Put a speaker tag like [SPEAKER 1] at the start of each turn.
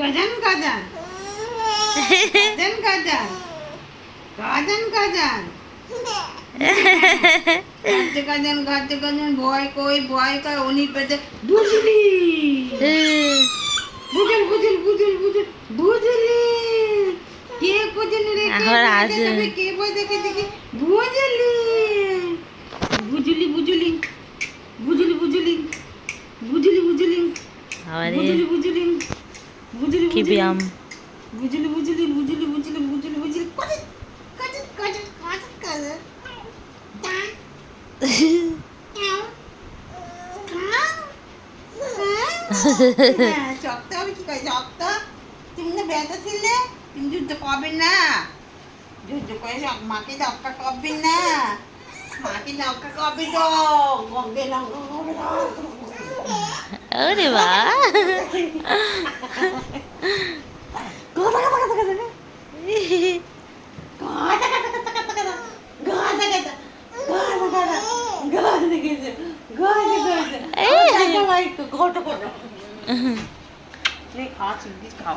[SPEAKER 1] গজান গজান গজান গজান গজান গজান গাছে গাজন গাছে গাজন ভয় কই ভয় কই উনি পেতে বুঝলি বুঝল বুঝল বুঝল বুঝল বুঝলি কে বুঝলি রে কে। কে বই দেখে দেখি বুঝলি বুঝলি বুঝলি বুঝলি বুঝলি বুঝলি বুঝলি বুঝলি বুঝলি বুঝলি
[SPEAKER 2] কি ব্যায়াম?
[SPEAKER 1] বুঝলি বুঝলি বুঝলি বুঝলি বুঝলি বুঝলি। কাজত কাজত কাজত কাজত কাজত টা কাউ কাউ হ্যাঁ হবে কি কয় শক্ত? তুমি না ব্যথা ছিলে তুমি যুদ্ধ করবেন না। যুদ্ধ করে মাকে রক্ষা করবেন না। মাকে রক্ষা করবে তো গঙ্গে লঙ্কা করবে।
[SPEAKER 2] ওরে বা
[SPEAKER 1] গাদা গাদা গাদা গাদা গাদা। গাদা গাদা গাদা গাদা গাদা। গাদা গাদা। গাদা গাদা। গাদা গাদা। গাদা গাদা।
[SPEAKER 2] এই।
[SPEAKER 1] গাদা ভাই, গোটা গোটা। নে, খাও, চিংড়ি খাও।